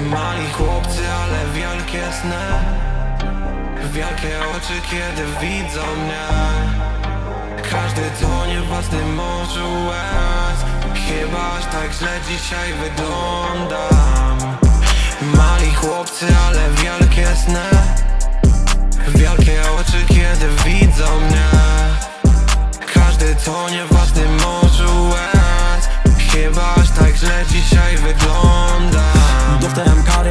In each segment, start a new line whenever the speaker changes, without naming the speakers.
Mali chłopcy, ale wielkie sny. Wielkie oczy, kiedy widzą mnie. Każdy tonie w własnym morzu łez. Chyba aż tak źle dzisiaj wyglądam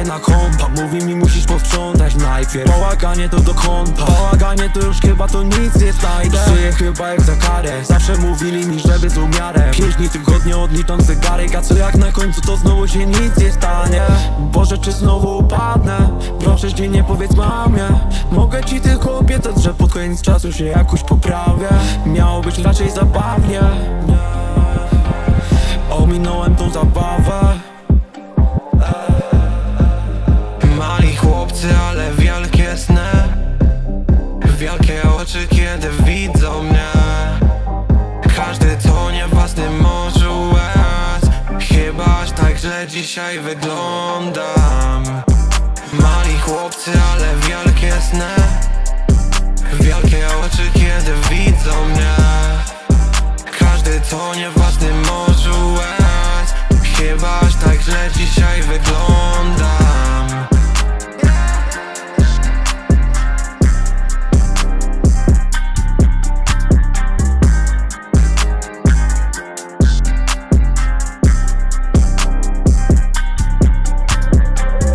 na kompa. Mówi mi musisz posprzątać najpierw. Bałaganie to do kąta Bałaganie to już chyba to nic nie znajdę. Żyję chyba jak za karę. Zawsze mówili mi, żeby z umiarem. Pięć dni w tygodniu odliczam zegarek A co jak na końcu to znowu się nic nie stanie? Boże czy znowu upadnę. Proszę cię nie powiedz mamie. Mogę ci tylko obiecać, że pod koniec czasu się jakoś poprawię. Miało być raczej zabawnie. Ominąłem tą zabawę
oczy, kiedy widzą mnie. Każdy tonie w własnym morzu łez. Chyba aż tak źle dzisiaj wyglądam. Mali chłopcy, ale wielkie sny. Wielkie oczy, kiedy widzą mnie. Każdy tonie w własnym morzu łez. Chyba aż tak źle dzisiaj wyglądam